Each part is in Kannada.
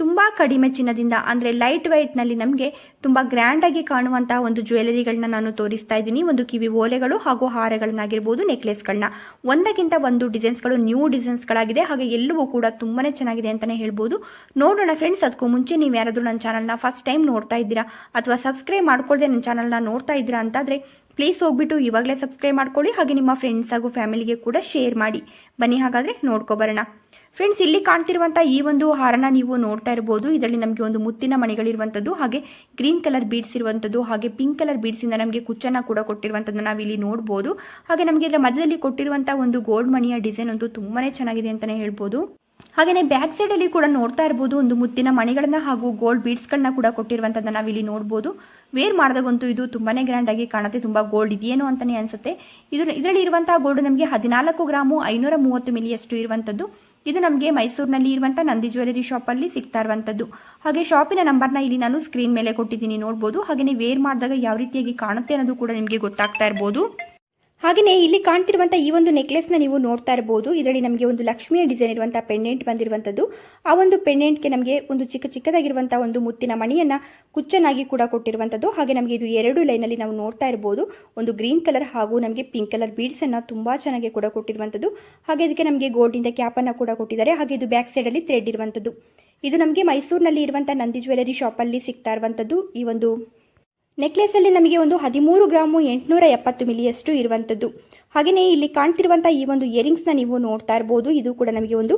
ತುಂಬ ಕಡಿಮೆ ಚಿನ್ನದಿಂದ, ಅಂದರೆ ಲೈಟ್ ವೈಟ್ನಲ್ಲಿ ನಮಗೆ ತುಂಬ ಗ್ರ್ಯಾಂಡಾಗಿ ಕಾಣುವಂತಹ ಒಂದು ಜ್ಯುವೆಲರಿಗಳನ್ನ ನಾನು ತೋರಿಸ್ತಾ ಇದ್ದೀನಿ. ಒಂದು ಕಿವಿ ಓಲೆಗಳು ಹಾಗೂ ಹಾರಗಳನ್ನಾಗಿರ್ಬೋದು ನೆಕ್ಲೆಸ್ಗಳನ್ನ ಒಂದಕ್ಕಿಂತ ಒಂದು ಡಿಸೈನ್ಸ್ಗಳು ನ್ಯೂ ಡಿಸೈನ್ಸ್ಗಳಾಗಿದೆ ಹಾಗೆ ಎಲ್ಲವೂ ಕೂಡ ತುಂಬಾ ಚೆನ್ನಾಗಿದೆ ಅಂತಲೇ ಹೇಳ್ಬೋದು. ನೋಡೋಣ ಫ್ರೆಂಡ್ಸ್ ಅದಕ್ಕೂ ಮುಂಚೆ ನೀವು ಯಾರಾದರೂ ನನ್ನ ಚಾನಲ್ನ ಫಸ್ಟ್ ಟೈಮ್ ನೋಡ್ತಾ ಇದ್ದೀರಾ ಅಥವಾ ಸಬ್ಸ್ಕ್ರೈಬ್ ಮಾಡ್ಕೊಳ್ದೆ ನನ್ನ ಚಾನಲ್ನ ನೋಡ್ತಾ ಇದ್ದೀರಾ ಅಂತಾದರೆ ಪ್ಲೀಸ್ ಹೋಗ್ಬಿಟ್ಟು ಇವಾಗಲೇ ಸಬ್ಸ್ಕ್ರೈಬ್ ಮಾಡ್ಕೊಳ್ಳಿ. ಹಾಗೆ ನಿಮ್ಮ ಫ್ರೆಂಡ್ಸ್ ಹಾಗೂ ಫ್ಯಾಮಿಲಿಗೆ ಕೂಡ ಶೇರ್ ಮಾಡಿ. ಬನ್ನಿ ಹಾಗಾದರೆ ನೋಡ್ಕೊಬರೋಣ ಫ್ರೆಂಡ್ಸ್ ಇಲ್ಲಿ ಕಾಣ್ತಿರುವಂಥ ಈ ಒಂದು ಹಾರನ ನೀವು ನೋಡ್ತಾ ಇರ್ಬೋದು. ಇದರಲ್ಲಿ ನಮಗೆ ಒಂದು ಮುತ್ತಿನ ಮಣಿಗಳಿರುವಂಥದ್ದು ಹಾಗೆ ಗ್ರೀನ್ ಕಲರ್ ಬೀಡ್ಸ್ ಇರುವಂಥದ್ದು ಹಾಗೆ ಪಿಂಕ್ ಕಲರ್ ಬೀಡ್ಸಿಂದ ನಮಗೆ ಕುಚ್ಚನ್ನ ಕೂಡ ಕೊಟ್ಟಿರುವಂಥದ್ದು ನಾವಿಲ್ಲಿ ನೋಡ್ಬೋದು. ಹಾಗೆ ನಮಗೆ ಇದರ ಮಧ್ಯದಲ್ಲಿ ಕೊಟ್ಟಿರುವಂಥ ಒಂದು ಗೋಲ್ಡ್ ಮಣಿಯ ಡಿಸೈನ್ ಅಂತೂ ತುಂಬಾ ಚೆನ್ನಾಗಿದೆ ಅಂತಲೇ ಹೇಳ್ಬೋದು. ಹಾಗೆಯೇ ಬ್ಯಾಕ್ ಸೈಡಲ್ಲಿ ಕೂಡ ನೋಡ್ತಾ ಇರ್ಬೋದು, ಒಂದು ಮುತ್ತಿನ ಮಣಿಗಳನ್ನ ಹಾಗೂ ಗೋಲ್ಡ್ ಬೀಡ್ಸ್ಗಳನ್ನ ಕೂಡ ಕೊಟ್ಟಿರುವಂಥದ್ದನ್ನ ನಾವಿಲ್ಲಿ ನೋಡ್ಬೋದು. ವೇರ್ ಮಾಡಿದಾಗಂತೂ ಇದು ತುಂಬಾ ಗ್ರ್ಯಾಂಡಾಗಿ ಕಾಣುತ್ತೆ, ತುಂಬ ಗೋಲ್ಡ್ ಇದೆಯೇನೋ ಅಂತಲೇ ಅನಿಸುತ್ತೆ. ಇದು ಇದರಲ್ಲಿ ಇರುವಂತಹ ಗೋಲ್ಡ್ ನಮಗೆ ಹದಿನಾಲ್ಕು ಗ್ರಾಮು ಐನೂರ ಮೂವತ್ತು ಮಿಲಿಯಷ್ಟು ಇರುವಂಥದ್ದು ಇದು ನಮಗೆ ಮೈಸೂರಿನಲ್ಲಿ ಇರುವಂಥ ನಂದಿ ಜ್ಯುವೆಲರಿ ಶಾಪಲ್ಲಿ ಸಿಗ್ತಾ ಇರುವಂಥದ್ದು ಹಾಗೆ ಶಾಪಿನ ನಂಬರ್ನ ಇಲ್ಲಿ ನಾನು ಸ್ಕ್ರೀನ್ ಮೇಲೆ ಕೊಟ್ಟಿದ್ದೀನಿ, ನೋಡ್ಬೋದು. ಹಾಗೆಯೇ ವೇರ್ ಮಾಡಿದಾಗ ಯಾವ ರೀತಿಯಾಗಿ ಕಾಣುತ್ತೆ ಅನ್ನೋದು ಕೂಡ ನಿಮಗೆ ಗೊತ್ತಾಗ್ತಾ ಇರ್ಬೋದು. ಹಾಗೆಯೇ ಇಲ್ಲಿ ಕಾಣ್ತಿರುವಂಥ ಈ ಒಂದು ನೆಕ್ಲೆಸ್ನ ನೀವು ನೋಡ್ತಾ ಇರಬಹುದು ಇದರಲ್ಲಿ ನಮಗೆ ಒಂದು ಲಕ್ಷ್ಮಿಯ ಡಿಸೈನ್ ಇರುವಂಥ ಪೆಂಡೆಂಟ್ ಬಂದಿರುವಂಥದ್ದು ಆ ಒಂದು ಪೆಂಡೆಂಟ್ಗೆ ನಮಗೆ ಒಂದು ಚಿಕ್ಕ ಚಿಕ್ಕದಾಗಿರುವಂಥ ಒಂದು ಮುತ್ತಿನ ಮಣಿಯನ್ನು ಕುಚ್ಚನಾಗಿ ಕೂಡ ಕೊಟ್ಟಿರುವಂಥದ್ದು ಹಾಗೆ ನಮಗೆ ಇದು ಎರಡು ಲೈನಲ್ಲಿ ನಾವು ನೋಡ್ತಾ ಇರಬಹುದು ಒಂದು ಗ್ರೀನ್ ಕಲರ್ ಹಾಗೂ ನಮಗೆ ಪಿಂಕ್ ಕಲರ್ ಬೀಡ್ಸನ್ನು ತುಂಬ ಚೆನ್ನಾಗಿ ಕೂಡ ಕೊಟ್ಟಿರುವಂಥದ್ದು ಹಾಗೆ ಇದಕ್ಕೆ ನಮಗೆ ಗೋಲ್ಡಿಂದ ಕ್ಯಾಪನ್ನು ಕೂಡ ಕೊಟ್ಟಿದ್ದಾರೆ. ಹಾಗೆ ಇದು ಬ್ಯಾಕ್ ಸೈಡಲ್ಲಿ ಥ್ರೆಡ್ ಇರುವಂಥದ್ದು ಇದು ನಮಗೆ ಮೈಸೂರಿನಲ್ಲಿ ಇರುವಂಥ ನಂದಿ ಜ್ಯುವೆಲರಿ ಶಾಪಲ್ಲಿ ಸಿಗ್ತಾ ಇರುವಂಥದ್ದು ಈ ಒಂದು ನೆಕ್ಲೆಸಲ್ಲಿ ನಮಗೆ ಒಂದು ಹದಿಮೂರು ಗ್ರಾಮು ಎಂಟುನೂರ ಎಪ್ಪತ್ತು ಮಿಲಿಯಷ್ಟು ಇರುವಂಥದ್ದು. ಹಾಗೆಯೇ ಇಲ್ಲಿ ಕಾಣ್ತಿರುವಂಥ ಈ ಒಂದು ಇಯರಿಂಗ್ಸ್ನ ನೀವು ನೋಡ್ತಾ ಇರ್ಬೋದು. ಇದು ಕೂಡ ನಮಗೆ ಒಂದು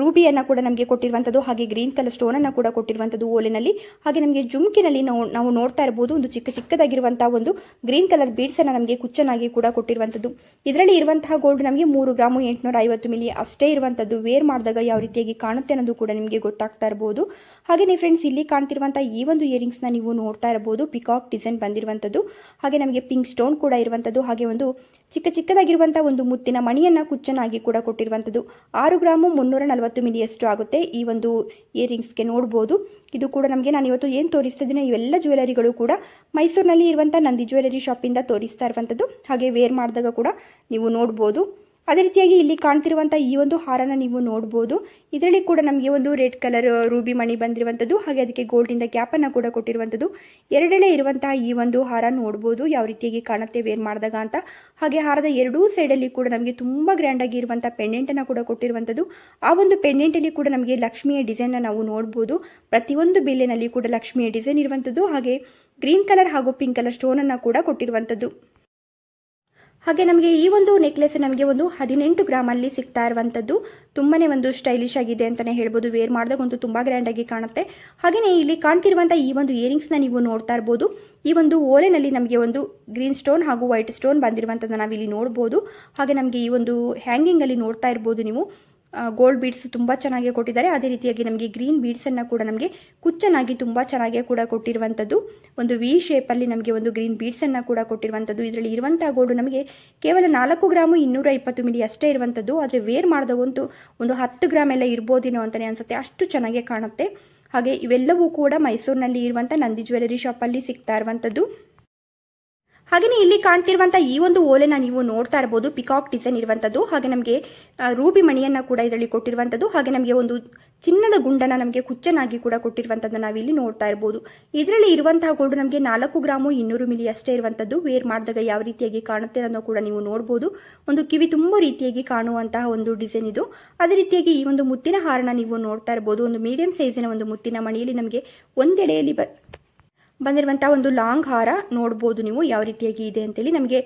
ರೂಬಿಯನ್ನು ಕೂಡ ನಮಗೆ ಕೊಟ್ಟಿರುವಂಥದ್ದು ಹಾಗೆ ಗ್ರೀನ್ ಕಲರ್ ಸ್ಟೋನನ್ನು ಕೂಡ ಕೊಟ್ಟಿರುವಂಥದ್ದು ಓಲಿನಲ್ಲಿ. ಹಾಗೆ ನಮಗೆ ಜುಮ್ಕಿನಲ್ಲಿ ನಾವು ನಾವು ನೋಡ್ತಾ ಇರಬಹುದು ಒಂದು ಚಿಕ್ಕ ಚಿಕ್ಕದಾಗಿರುವಂಥ ಒಂದು ಗ್ರೀನ್ ಕಲರ್ ಬೀಡ್ಸನ್ನು ನಮಗೆ ಕುಚ್ಚನಾಗಿ ಕೂಡ ಕೊಟ್ಟಿರುವಂಥದ್ದು ಇದರಲ್ಲಿ ಇರುವಂತಹ ಗೋಲ್ಡ್ ನಮಗೆ ಮೂರು ಗ್ರಾಮು ಎಂಟುನೂರ ಐವತ್ತು ಮಿಲಿ ಅಷ್ಟೇ ಇರುವಂಥದ್ದು ವೇರ್ ಮಾಡಿದಾಗ ಯಾವ ರೀತಿಯಾಗಿ ಕಾಣುತ್ತೆ ಅನ್ನೋದು ಕೂಡ ನಿಮಗೆ ಗೊತ್ತಾಗ್ತಾ ಇರ್ಬೋದು. ಹಾಗೆಯೇ ಫ್ರೆಂಡ್ಸ್ ಇಲ್ಲಿ ಕಾಣ್ತಿರುವಂಥ ಈ ಒಂದು ಇಯರಿಂಗ್ಸ್ನ ನೀವು ನೋಡ್ತಾ ಇರ್ಬೋದು. ಪಿಕಾಕ್ ಡಿಸೈನ್ ಬಂದಿರುವಂಥದ್ದು ಹಾಗೆ ನಮಗೆ ಪಿಂಕ್ ಸ್ಟೋನ್ ಕೂಡ ಇರುವಂಥದ್ದು ಹಾಗೆ ಒಂದು ಚಿಕ್ಕ ಚಿಕ್ಕದಾಗಿರುವಂಥ ಒಂದು ಮುತ್ತಿನ ಮಣಿಯನ್ನು ಕುಚ್ಚನಾಗಿ ಕೂಡ ಕೊಟ್ಟಿರುವಂಥದ್ದು ಆರು ಗ್ರಾಮು ಮುನ್ನೂರ ನಲವತ್ತು ಮಿಲಿಯಷ್ಟು ಆಗುತ್ತೆ. ಈ ಒಂದು ಇಯರಿಂಗ್ಸ್ಗೆ ನೋಡ್ಬೋದು. ಇದು ಕೂಡ ನಮಗೆ ನಾನು ಇವತ್ತು ಏನು ತೋರಿಸ್ತಿದ್ದೀನಿ, ಇವೆಲ್ಲ ಜ್ಯುವೆಲರಿಗಳು ಕೂಡ ಮೈಸೂರಿನಲ್ಲಿ ಇರುವಂಥ ನಂದಿ ಜ್ಯುವೆಲರಿ ಶಾಪಿಂದ ತೋರಿಸ್ತಾ ಇರುವಂಥದ್ದು ಹಾಗೆ ವೇರ್ ಮಾಡಿದಾಗ ಕೂಡ ನೀವು ನೋಡ್ಬೋದು. ಅದೇ ರೀತಿಯಾಗಿ ಇಲ್ಲಿ ಕಾಣ್ತಿರುವಂಥ ಈ ಒಂದು ಹಾರನ ನೀವು ನೋಡ್ಬೋದು. ಇದರಲ್ಲಿ ಕೂಡ ನಮಗೆ ಒಂದು ರೆಡ್ ಕಲರ್ ರೂಬಿ ಮಣಿ ಬಂದಿರುವಂಥದ್ದು ಹಾಗೆ ಅದಕ್ಕೆ ಗೋಲ್ಡಿಂದ ಕ್ಯಾಪನ್ನು ಕೂಡ ಕೊಟ್ಟಿರುವಂಥದ್ದು ಎರಡೆಳೆ ಇರುವಂತಹ ಈ ಒಂದು ಹಾರ ನೋಡ್ಬೋದು, ಯಾವ ರೀತಿಯಾಗಿ ಕಾಣುತ್ತೆ, ವೇರ್ ಮಾಡಿದಾಗ ಅಂತ. ಹಾಗೆ ಹಾರದ ಎರಡೂ ಸೈಡಲ್ಲಿ ಕೂಡ ನಮಗೆ ತುಂಬ ಗ್ರ್ಯಾಂಡಾಗಿ ಇರುವಂಥ ಪೆಂಡೆಂಟನ್ನು ಕೂಡ ಕೊಟ್ಟಿರುವಂಥದ್ದು ಆ ಒಂದು ಪೆಂಡೆಂಟಲ್ಲಿ ಕೂಡ ನಮಗೆ ಲಕ್ಷ್ಮಿಯ ಡಿಸೈನ್ನ ನಾವು ನೋಡ್ಬೋದು. ಪ್ರತಿಯೊಂದು ಬಿಲ್ಲಿನಲ್ಲಿ ಕೂಡ ಲಕ್ಷ್ಮಿಯ ಡಿಸೈನ್ ಇರುವಂಥದ್ದು ಹಾಗೆ ಗ್ರೀನ್ ಕಲರ್ ಹಾಗೂ ಪಿಂಕ್ ಕಲರ್ ಸ್ಟೋನನ್ನು ಕೂಡ ಕೊಟ್ಟಿರುವಂಥದ್ದು ಹಾಗೆ ನಮಗೆ ಈ ಒಂದು ನೆಕ್ಲೆಸ್ ನಮಗೆ ಒಂದು ಹದಿನೆಂಟು ಗ್ರಾಮಲ್ಲಿ ಸಿಗ್ತಾ ಇರುವಂಥದ್ದು ತುಂಬಾನೇ ಒಂದು ಸ್ಟೈಲಿಶ್ ಆಗಿದೆ ಅಂತಾನೆ ಹೇಳ್ಬೋದು. ವೇರ್ ಒಂದು ಗ್ರ್ಯಾಂಡ್ ಗ್ರ್ಯಾಂಡಾಗಿ ಕಾಣುತ್ತೆ. ಹಾಗೆಯೇ ಇಲ್ಲಿ ಕಾಣ್ತಿರುವಂತ ಈ ಒಂದು ಇಯರಿಂಗ್ಸ್ನ ನೀವು ನೋಡ್ತಾ ಇರ್ಬೋದು. ಈ ಒಂದು ಓಲೆನಲ್ಲಿ ನಮಗೆ ಒಂದು ಗ್ರೀನ್ ಸ್ಟೋನ್ ಹಾಗೂ ವೈಟ್ ಸ್ಟೋನ್ ಬಂದಿರುವಂಥದ್ದು ನಾವಿಲ್ಲಿ ನೋಡ್ಬೋದು. ಹಾಗೆ ನಮಗೆ ಈ ಒಂದು ಹ್ಯಾಂಗಿಂಗ್ ಅಲ್ಲಿ ನೋಡ್ತಾ ಇರ್ಬೋದು ನೀವು. ಗೋಲ್ಡ್ ಬೀಡ್ಸ್ ತುಂಬ ಚೆನ್ನಾಗಿ ಕೊಟ್ಟಿದ್ದಾರೆ. ಅದೇ ರೀತಿಯಾಗಿ ನಮಗೆ ಗ್ರೀನ್ ಬೀಡ್ಸನ್ನು ಕೂಡ ನಮಗೆ ಕುಚ್ಚನಾಗಿ ತುಂಬ ಚೆನ್ನಾಗಿ ಕೂಡ ಕೊಟ್ಟಿರುವಂಥದ್ದು ಒಂದು ವಿ ಶೇಪಲ್ಲಿ ನಮಗೆ ಒಂದು ಗ್ರೀನ್ ಬೀಡ್ಸನ್ನು ಕೂಡ ಕೊಟ್ಟಿರುವಂಥದ್ದು ಇದರಲ್ಲಿ ಇರುವಂಥ ಗೋಲ್ಡ್ ನಮಗೆ ಕೇವಲ ನಾಲ್ಕು ಗ್ರಾಮು ಇನ್ನೂರ ಇಪ್ಪತ್ತು ಮಿಲಿ ಅಷ್ಟೇ ಇರುವಂಥದ್ದು ಆದರೆ ವೇರ್ ಮಾಡಿದಾಗಂತೂ ಒಂದು ಹತ್ತು ಗ್ರಾಮ್ ಎಲ್ಲ ಇರ್ಬೋದೇನೋ ಅಂತಲೇ ಅನಿಸುತ್ತೆ. ಅಷ್ಟು ಚೆನ್ನಾಗೇ ಕಾಣುತ್ತೆ. ಹಾಗೆ ಇವೆಲ್ಲವೂ ಕೂಡ ಮೈಸೂರಿನಲ್ಲಿ ಇರುವಂಥ ನಂದಿ ಜ್ಯುವೆಲರಿ ಶಾಪಲ್ಲಿ ಸಿಗ್ತಾ ಇರುವಂಥದ್ದು ಹಾಗೆಯೇ ಇಲ್ಲಿ ಕಾಣ್ತಿರುವಂಥ ಈ ಒಂದು ಓಲೆನ ನೀವು ನೋಡ್ತಾ ಇರ್ಬೋದು ಪಿಕಾಕ್ ಡಿಸೈನ್ ಇರುವಂಥದ್ದು ಹಾಗೆ ನಮಗೆ ರೂಬಿ ಮಣಿಯನ್ನು ಕೂಡ ಇದರಲ್ಲಿ ಕೊಟ್ಟಿರುವಂಥದ್ದು ಹಾಗೆ ನಮಗೆ ಒಂದು ಚಿನ್ನದ ಗುಂಡನ ನಮಗೆ ಕುಚ್ಚನಾಗಿ ಕೂಡ ಕೊಟ್ಟಿರುವಂಥದ್ದು ನಾವಿಲ್ಲಿ ನೋಡ್ತಾ ಇರ್ಬೋದು. ಇದರಲ್ಲಿ ಇರುವಂತಹ ಗೋಲ್ಡ್ ನಮಗೆ ನಾಲ್ಕು ಗ್ರಾಮು ಇನ್ನೂರು ಮಿಲಿ ಅಷ್ಟೇ ಇರುವಂಥದ್ದು ವೇರ್ ಮಾಡಿದಾಗ ಯಾವ ರೀತಿಯಾಗಿ ಕಾಣುತ್ತೆ ಅನ್ನೋ ಕೂಡ ನೀವು ನೋಡ್ಬೋದು. ಒಂದು ಕಿವಿ ತುಂಬ ರೀತಿಯಾಗಿ ಕಾಣುವಂತಹ ಒಂದು ಡಿಸೈನ್ ಇದು. ಅದೇ ರೀತಿಯಾಗಿ ಈ ಒಂದು ಮುತ್ತಿನ ಹಾರನ ನೀವು ನೋಡ್ತಾ ಇರ್ಬೋದು. ಒಂದು ಮೀಡಿಯಂ ಸೈಜಿನ ಒಂದು ಮುತ್ತಿನ ಮಣಿಯಲ್ಲಿ ನಮಗೆ ಒಂದೆಡೆಯಲ್ಲಿ ಬ ಬಂದಿರುವಂಥ ಒಂದು ಲಾಂಗ್ ಹಾರ ನೋಡ್ಬೋದು ನೀವು ಯಾವ ರೀತಿಯಾಗಿ ಇದೆ ಅಂತೇಳಿ. ನಮಗೆ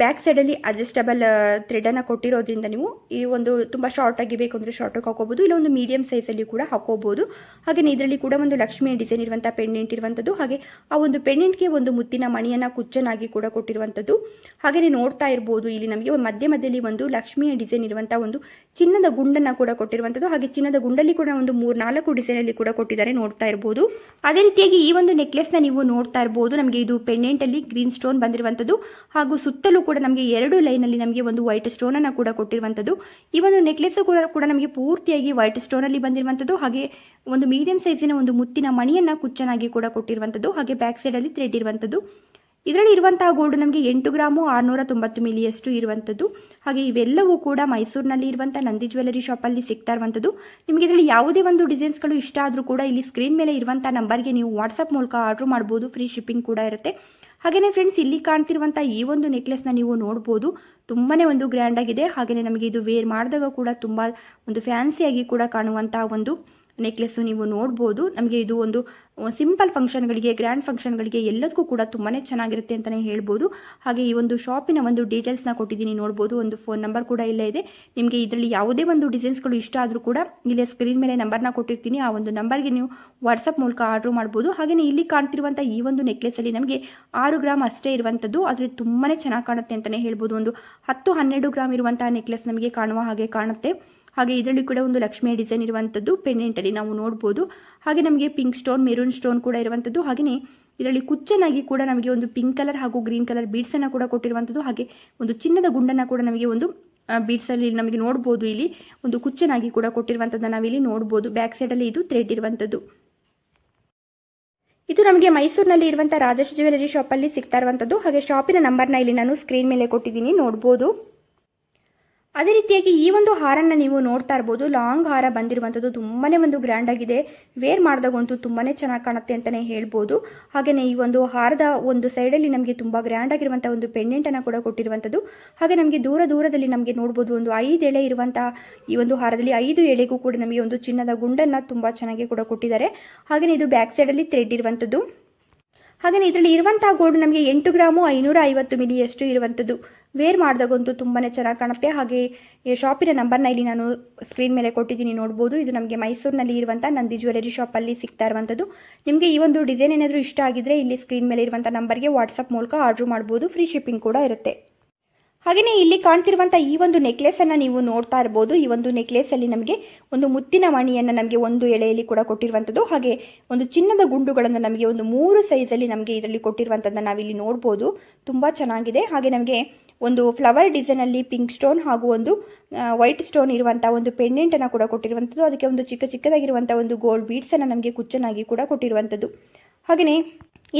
ಬ್ಯಾಕ್ ಸೈಡಲ್ಲಿ ಅಡ್ಜಸ್ಟಬಲ್ ಥ್ರೆಡನ್ನು ಕೊಟ್ಟಿರೋದ್ರಿಂದ ನೀವು ಈ ಒಂದು ತುಂಬ ಆಗಿ ಬೇಕು ಅಂದರೆ ಶಾರ್ಟಾಗಿ ಹಾಕೋಬೋದು ಇಲ್ಲ ಒಂದು ಮೀಡಿಯಂ ಸೈಜಲ್ಲಿ ಕೂಡ ಹಾಕೋಬೋದು ಹಾಗೆಯೇ ಇದರಲ್ಲಿ ಕೂಡ ಒಂದು ಲಕ್ಷ್ಮಿಯ ಡಿಸೈನ್ ಇರುವಂಥ ಪೆಂಡೆಂಟ್ ಇರುವಂಥದ್ದು ಹಾಗೆ ಆ ಒಂದು ಪೆಂಡೆಂಟ್ಗೆ ಒಂದು ಮುತ್ತಿನ ಮಣಿಯನ್ನು ಕುಚ್ಚನಾಗಿ ಕೂಡ ಕೊಟ್ಟಿರುವಂಥದ್ದು ಹಾಗೆಯೇ ನೋಡ್ತಾ ಇರ್ಬೋದು ಇಲ್ಲಿ ನಮಗೆ ಮಧ್ಯ ಮಧ್ಯದಲ್ಲಿ ಒಂದು ಲಕ್ಷ್ಮಿಯ ಡಿಸೈನ್ ಇರುವಂಥ ಒಂದು ಚಿನ್ನದ ಗುಂಡನ್ನು ಕೂಡ ಕೊಟ್ಟಿರುವಂಥದ್ದು ಹಾಗೆ ಚಿನ್ನದ ಗುಂಡಲ್ಲಿ ಕೂಡ ಒಂದು ಮೂರು ನಾಲ್ಕು ಡಿಸೈನಲ್ಲಿ ಕೂಡ ಕೊಟ್ಟಿದ್ದಾರೆ ನೋಡ್ತಾ ಇರ್ಬೋದು. ಅದೇ ರೀತಿಯಾಗಿ ಈ ಒಂದು ನೆಕ್ಲೆಸ್ನ ನೀವು ನೋಡ್ತಾ ಇರ್ಬೋದು, ನಮಗೆ ಇದು ಪೆಂಡೆಂಟಲ್ಲಿ ಗ್ರೀನ್ ಸ್ಟೋನ್ ಬಂದಿರುವಂಥದ್ದು. ಹಾಗೂ ಸುತ್ತಲೂ ಕೂಡ ನಮಗೆ ಎರಡು ಲೈನಲ್ಲಿ ನಮಗೆ ಒಂದು ವೈಟ್ ಸ್ಟೋನನ್ನು ಕೂಡ ಕೊಟ್ಟಿರುವಂಥದ್ದು. ಈ ಒಂದು ನೆಕ್ಲೆಸ್ ಕೂಡ ಕೂಡ ನಮಗೆ ಪೂರ್ತಿಯಾಗಿ ವೈಟ್ ಸ್ಟೋನಲ್ಲಿ ಬಂದಿರುವಂಥದ್ದು. ಹಾಗೆ ಒಂದು ಮೀಡಿಯಂ ಸೈಜಿನ ಒಂದು ಮುತ್ತಿನ ಮಣಿಯನ್ನು ಕುಚ್ಚನಾಗಿ ಕೂಡ ಕೊಟ್ಟಿರುವಂಥದ್ದು. ಹಾಗೆ ಬ್ಯಾಕ್ ಸೈಡಲ್ಲಿ ಥ್ರೆಡ್ ಇರುವಂಥದ್ದು. ಇದರಲ್ಲಿ ಇರುವಂತಹ ಗೋಲ್ಡ್ ನಮಗೆ ಎಂಟು ಗ್ರಾಮು ಆರುನೂರ ತೊಂಬತ್ತು ಮಿಲಿಯಷ್ಟು ಇರುವಂಥದ್ದು. ಹಾಗೆ ಇವೆಲ್ಲವೂ ಕೂಡ ಮೈಸೂರಿನಲ್ಲಿ ಇರುವಂಥ ನಂದಿ ಜ್ಯುವೆಲರಿ ಶಾಪಲ್ಲಿ ಸಿಗ್ತಾ ಇರುವಂಥದ್ದು. ನಿಮಗೆ ಇದರಲ್ಲಿ ಯಾವುದೇ ಒಂದು ಡಿಸೈನ್ಸ್ಗಳು ಇಷ್ಟ ಆದರೂ ಕೂಡ ಇಲ್ಲಿ ಸ್ಕ್ರೀನ್ ಮೇಲೆ ಇರುವಂಥ ನಂಬರ್ಗೆ ನೀವು ವಾಟ್ಸಪ್ ಮೂಲಕ ಆರ್ಡರ್ ಮಾಡ್ಬೋದು. ಫ್ರೀ ಶಿಪ್ಪಿಂಗ್ ಕೂಡ ಇರುತ್ತೆ. ಹಾಗೆಯೇ ಫ್ರೆಂಡ್ಸ್ ಇಲ್ಲಿ ಕಾಣ್ತಿರುವಂಥ ಈ ಒಂದು ನೆಕ್ಲೆಸ್ನ ನೀವು ನೋಡ್ಬೋದು. ತುಂಬಾ ಒಂದು ಗ್ರ್ಯಾಂಡ್ ಆಗಿದೆ. ಹಾಗೆಯೇ ನಮಗೆ ಇದು ವೇರ್ ಮಾಡಿದಾಗ ಕೂಡ ತುಂಬ ಒಂದು ಫ್ಯಾನ್ಸಿಯಾಗಿ ಕೂಡ ಕಾಣುವಂತಹ ಒಂದು ನೆಕ್ಲೆಸ್ಸು ನೀವು ನೋಡ್ಬೋದು. ನಮಗೆ ಇದು ಒಂದು ಸಿಂಪಲ್ ಫಂಕ್ಷನ್ಗಳಿಗೆ, ಗ್ರ್ಯಾಂಡ್ ಫಂಕ್ಷನ್ಗಳಿಗೆ ಎಲ್ಲದಕ್ಕೂ ಕೂಡ ತುಂಬಾ ಚೆನ್ನಾಗಿರುತ್ತೆ ಅಂತಲೇ ಹೇಳ್ಬೋದು. ಹಾಗೆ ಈ ಒಂದು ಶಾಪಿನ ಒಂದು ಡೀಟೇಲ್ಸ್ನ ಕೊಟ್ಟಿದ್ದೀನಿ ನೋಡ್ಬೋದು. ಒಂದು ಫೋನ್ ನಂಬರ್ ಕೂಡ ಇಲ್ಲೇ ಇದೆ. ನಿಮಗೆ ಇದರಲ್ಲಿ ಯಾವುದೇ ಒಂದು ಡಿಸೈನ್ಸ್ಗಳು ಇಷ್ಟ ಆದರೂ ಕೂಡ ಇಲ್ಲೇ ಸ್ಕ್ರೀನ್ ಮೇಲೆ ನಂಬರ್ನ ಕೊಟ್ಟಿರ್ತೀನಿ. ಆ ಒಂದು ನಂಬರ್ಗೆ ನೀವು ವಾಟ್ಸಪ್ ಮೂಲಕ ಆರ್ಡ್ರ್ ಮಾಡ್ಬೋದು. ಹಾಗೆಯೇ ಇಲ್ಲಿ ಕಾಣ್ತಿರುವಂಥ ಈ ಒಂದು ನೆಕ್ಲೆಸಲ್ಲಿ ನಮಗೆ ಆರು ಗ್ರಾಮ್ ಅಷ್ಟೇ ಇರುವಂಥದ್ದು. ಆದರೆ ತುಂಬಾ ಚೆನ್ನಾಗಿ ಕಾಣುತ್ತೆ ಅಂತಲೇ ಹೇಳ್ಬೋದು. ಒಂದು ಹತ್ತು ಹನ್ನೆರಡು ಗ್ರಾಮ್ ಇರುವಂತಹ ನೆಕ್ಲೆಸ್ ನಮಗೆ ಕಾಣುವ ಹಾಗೆ ಕಾಣುತ್ತೆ. ಹಾಗೆ ಇದರಲ್ಲಿ ಕೂಡ ಒಂದು ಲಕ್ಷ್ಮಿಯ ಡಿಸೈನ್ ಇರುವಂಥದ್ದು ಪೆಂಡೆಂಟಲ್ಲಿ ನಾವು ನೋಡ್ಬೋದು. ಹಾಗೆ ನಮಗೆ ಪಿಂಕ್ ಸ್ಟೋನ್ ಮೆರೂನ್ ಸ್ಟೋನ್ ಕೂಡ ಇರುವಂಥದ್ದು ಹಾಗೆಯೇ ಇದರಲ್ಲಿ ಕುಚ್ಚನಾಗಿ ಕೂಡ ನಮಗೆ ಒಂದು ಪಿಂಕ್ ಕಲರ್ ಹಾಗೂ ಗ್ರೀನ್ ಕಲರ್ ಬೀಡ್ಸನ್ನು ಕೂಡ ಕೊಟ್ಟಿರುವಂಥದ್ದು ಹಾಗೆ ಒಂದು ಚಿನ್ನದ ಗುಂಡನ್ನು ಕೂಡ ನಮಗೆ ಒಂದು ಬೀಡ್ಸಲ್ಲಿ ನಮಗೆ ನೋಡ್ಬೋದು ಇಲ್ಲಿ. ಒಂದು ಕುಚ್ಚನಾಗಿ ಕೂಡ ಕೊಟ್ಟಿರುವಂಥದ್ದನ್ನು ನಾವಿಲ್ಲಿ ನೋಡ್ಬೋದು. ಬ್ಯಾಕ್ ಸೈಡಲ್ಲಿ ಇದು ಥ್ರೆಡ್ ಇರುವಂಥದ್ದು ಇದು ನಮಗೆ ಮೈಸೂರಿನಲ್ಲಿ ಇರುವಂಥ ರಾಜೇಶ್ ಜ್ಯುವೆಲರಿ ಶಾಪಲ್ಲಿ ಸಿಗ್ತಾ ಇರುವಂಥದ್ದು ಹಾಗೆ ಶಾಪಿನ ನಂಬರ್ನ ಇಲ್ಲಿ ನಾನು ಸ್ಕ್ರೀನ್ ಮೇಲೆ ಕೊಟ್ಟಿದ್ದೀನಿ. ನೋಡ್ಬೋದು. ಅದೇ ರೀತಿಯಾಗಿ ಈ ಒಂದು ಹಾರನ್ನು ನೀವು ನೋಡ್ತಾ ಇರ್ಬೋದು. ಲಾಂಗ್ ಹಾರ ಬಂದಿರುವಂಥದ್ದು ತುಂಬಾ ಒಂದು ಗ್ರ್ಯಾಂಡ್ ಆಗಿದೆ. ವೇರ್ ಮಾಡಿದಾಗಂತೂ ತುಂಬಾ ಚೆನ್ನಾಗಿ ಕಾಣುತ್ತೆ ಅಂತಲೇ ಹೇಳ್ಬೋದು. ಹಾಗೆಯೇ ಈ ಒಂದು ಹಾರದ ಒಂದು ಸೈಡಲ್ಲಿ ನಮಗೆ ತುಂಬ ಗ್ರ್ಯಾಂಡ್ ಆಗಿರುವಂಥ ಒಂದು ಪೆಂಡೆಂಟನ್ನು ಕೂಡ ಕೊಟ್ಟಿರುವಂಥದ್ದು ಹಾಗೆ ನಮಗೆ ದೂರ ದೂರದಲ್ಲಿ ನಮಗೆ ನೋಡ್ಬೋದು ಒಂದು ಐದು ಎಳೆ ಇರುವಂಥ ಈ ಒಂದು ಹಾರದಲ್ಲಿ ಐದು ಎಳೆಗೂ ಕೂಡ ನಮಗೆ ಒಂದು ಚಿನ್ನದ ಗುಂಡನ್ನು ತುಂಬ ಚೆನ್ನಾಗಿ ಕೂಡ ಕೊಟ್ಟಿದ್ದಾರೆ. ಹಾಗೆಯೇ ಇದು ಬ್ಯಾಕ್ ಸೈಡಲ್ಲಿ ಥ್ರೆಡ್ ಇರುವಂಥದ್ದು ಹಾಗೆಯೇ ಇದರಲ್ಲಿ ಇರುವಂಥ ಗೋಲ್ಡ್ ನಮಗೆ ಎಂಟು ಗ್ರಾಮು ಐನೂರ ಐವತ್ತು ಮಿಲಿಯಷ್ಟು ಇರುವಂಥದ್ದು ವೇರ್ ಮಾಡಿದಾಗಂತೂ ತುಂಬಾ ಚೆನ್ನಾಗಿ ಕಾಣುತ್ತೆ. ಹಾಗೆ, ಈ ಶಾಪಿನ ನಂಬರ್ನ ಇಲ್ಲಿ ನಾನು ಸ್ಕ್ರೀನ್ ಮೇಲೆ ಕೊಟ್ಟಿದ್ದೀನಿ, ನೋಡ್ಬೋದು. ಇದು ನಮಗೆ ಮೈಸೂರಿನಲ್ಲಿ ಇರುವಂಥ ನಂದಿ ಜ್ಯುವೆಲರಿ ಶಾಪಲ್ಲಿ ಸಿಗ್ತಾ ಇರುವಂಥದ್ದು ನಿಮಗೆ ಈ ಒಂದು ಡಿಸೈನ್ ಏನಾದರೂ ಇಷ್ಟ ಆಗಿದ್ರೆ ಇಲ್ಲಿ ಸ್ಕ್ರೀನ್ ಮೇಲೆ ಇರುವಂಥ ನಂಬರ್ಗೆ ವಾಟ್ಸಪ್ ಮೂಲಕ ಆರ್ಡ್ರ್ ಮಾಡ್ಬೋದು. ಫ್ರೀ ಶಿಪ್ಪಿಂಗ್ ಕೂಡ ಇರುತ್ತೆ. ಹಾಗೆಯೇ ಇಲ್ಲಿ ಕಾಣ್ತಿರುವಂಥ ಈ ಒಂದು ನೆಕ್ಲೆಸನ್ನು ನೀವು ನೋಡ್ತಾ ಇರ್ಬೋದು. ಈ ಒಂದು ನೆಕ್ಲೆಸಲ್ಲಿ ನಮಗೆ ಒಂದು ಮುತ್ತಿನ ಮಣಿಯನ್ನು ನಮಗೆ ಒಂದು ಎಳೆಯಲ್ಲಿ ಕೂಡ ಕೊಟ್ಟಿರುವಂಥದ್ದು ಹಾಗೆ, ಒಂದು ಚಿನ್ನದ ಗುಂಡುಗಳನ್ನು ನಮಗೆ ಒಂದು ಮೂರು ಸೈಜಲ್ಲಿ ನಮಗೆ ಇದರಲ್ಲಿ ಕೊಟ್ಟಿರುವಂಥದ್ದನ್ನು ನಾವಿಲ್ಲಿ ನೋಡ್ಬೋದು. ತುಂಬ ಚೆನ್ನಾಗಿದೆ. ಹಾಗೆ ನಮಗೆ ಒಂದು ಫ್ಲವರ್ ಡಿಸೈನಲ್ಲಿ ಪಿಂಕ್ ಸ್ಟೋನ್ ಹಾಗೂ ಒಂದು ವೈಟ್ ಸ್ಟೋನ್ ಇರುವಂಥ ಒಂದು ಪೆಂಡೆಂಟನ್ನು ಕೂಡ ಕೊಟ್ಟಿರುವಂಥದ್ದು. ಅದಕ್ಕೆ ಒಂದು ಚಿಕ್ಕ ಚಿಕ್ಕದಾಗಿರುವಂಥ ಒಂದು ಗೋಲ್ಡ್ ಬೀಡ್ಸನ್ನು ನಮಗೆ ಕುಚ್ಚನಾಗಿ ಕೂಡ ಕೊಟ್ಟಿರುವಂಥದ್ದು. ಹಾಗೆಯೇ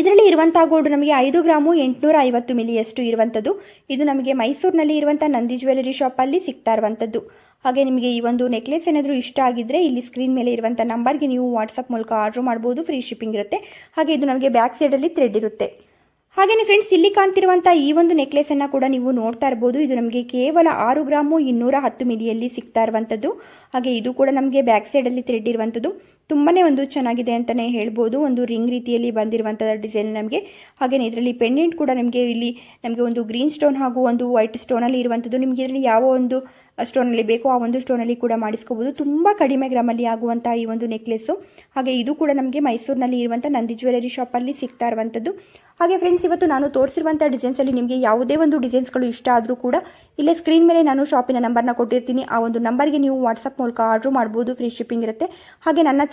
ಇದರಲ್ಲಿ ಇರುವಂಥ ಗೋಲ್ಡ್ ನಮಗೆ ಐದು ಗ್ರಾಮು ಎಂಟುನೂರ ಐವತ್ತು ಮಿಲಿಯಷ್ಟು ಇರುವಂಥದ್ದು. ಇದು ನಮಗೆ ಮೈಸೂರಿನಲ್ಲಿ ಇರುವಂಥ ನಂದಿ ಜ್ಯುವೆಲರಿ ಶಾಪಲ್ಲಿ ಸಿಗ್ತಾ ಇರುವಂಥದ್ದು. ಹಾಗೆ ನಿಮಗೆ ಈ ಒಂದು ನೆಕ್ಲೆಸ್ ಏನಾದರೂ ಇಷ್ಟ ಆಗಿದ್ದರೆ ಇಲ್ಲಿ ಸ್ಕ್ರೀನ್ ಮೇಲೆ ಇರುವಂಥ ನಂಬರ್ಗೆ ನೀವು ವಾಟ್ಸಪ್ ಮೂಲಕ ಆರ್ಡ್ರ್ ಮಾಡ್ಬೋದು. ಫ್ರೀ ಶಿಪ್ಪಿಂಗ್ ಇರುತ್ತೆ. ಹಾಗೆ ಇದು ನಮಗೆ ಬ್ಯಾಕ್ ಸೈಡಲ್ಲಿ ಥ್ರೆಡ್ ಇರುತ್ತೆ. ಹಾಗೆಯೇ ಫ್ರೆಂಡ್ಸ್ ಇಲ್ಲಿ ಕಾಣ್ತಿರುವಂತಹ ಈ ಒಂದು ನೆಕ್ಲೆಸನ್ನು ಕೂಡ ನೀವು ನೋಡ್ತಾ ಇರಬಹುದು ಇದು ನಮಗೆ ಕೇವಲ ಆರು ಗ್ರಾಮು ಇನ್ನೂರ ಹತ್ತು ಮಿಲಿಯಲ್ಲಿ ಸಿಗ್ತಾ ಇರುವಂಥದ್ದು ಹಾಗೆ ಇದು ಕೂಡ ನಮಗೆ ಬ್ಯಾಕ್ ಸೈಡಲ್ಲಿ ಥ್ರೆಡ್ ಇರುವಂಥದ್ದು ತುಂಬಾ ಒಂದು ಚೆನ್ನಾಗಿದೆ ಅಂತಲೇ ಹೇಳ್ಬೋದು. ಒಂದು ರಿಂಗ್ ರೀತಿಯಲ್ಲಿ ಬಂದಿರುವಂಥ ಡಿಸೈನ್ ನಮಗೆ. ಹಾಗೆಯೇ ಇದರಲ್ಲಿ ಪೆಂಡೆಂಟ್ ಕೂಡ ನಿಮಗೆ ಇಲ್ಲಿ ನಮಗೆ ಒಂದು ಗ್ರೀನ್ ಸ್ಟೋನ್ ಹಾಗೂ ಒಂದು ವೈಟ್ ಸ್ಟೋನಲ್ಲಿ ಇರುವಂಥದ್ದು ನಿಮಗೆ ಇದರಲ್ಲಿ ಯಾವ ಒಂದು ಸ್ಟೋನಲ್ಲಿ ಬೇಕೋ ಆ ಒಂದು ಸ್ಟೋನಲ್ಲಿ ಕೂಡ ಮಾಡಿಸ್ಕೋಬೋದು. ತುಂಬ ಕಡಿಮೆ ಗ್ರಾಮಲ್ಲಿ ಆಗುವಂಥ ಈ ಒಂದು ನೆಕ್ಲೆಸ್ಸು ಹಾಗೆ ಇದು ಕೂಡ ನಮಗೆ ಮೈಸೂರಿನಲ್ಲಿ ಇರುವಂಥ ನಂದಿ ಜ್ಯುವೆಲರಿ ಶಾಪಲ್ಲಿ ಸಿಗ್ತಾ ಇರುವಂಥದ್ದು ಹಾಗೆ ಫ್ರೆಂಡ್ಸ್ ಇವತ್ತು ನಾನು ತೋರಿಸಿರುವಂಥ ಡಿಸೈನ್ಸಲ್ಲಿ ನಿಮಗೆ ಯಾವುದೇ ಒಂದು ಡಿಸೈನ್ಸ್ಗಳು ಇಷ್ಟ ಆದರೂ ಕೂಡ ಇಲ್ಲೇ ಸ್ಕ್ರೀನ್ ಮೇಲೆ ನಾನು ಶಾಪಿನ ನಂಬರ್ನ ಕೊಟ್ಟಿರ್ತೀನಿ. ಆ ಒಂದು ನಂಬರ್ಗೆ ನೀವು ವಾಟ್ಸಪ್ ಮೂಲಕ ಆರ್ಡ್ರ್ ಮಾಡ್ಬೋದು. ಫ್ರೀ ಶಿಪ್ಪಿಂಗ್ ಇರುತ್ತೆ. ಹಾಗೆ ನನ್ನ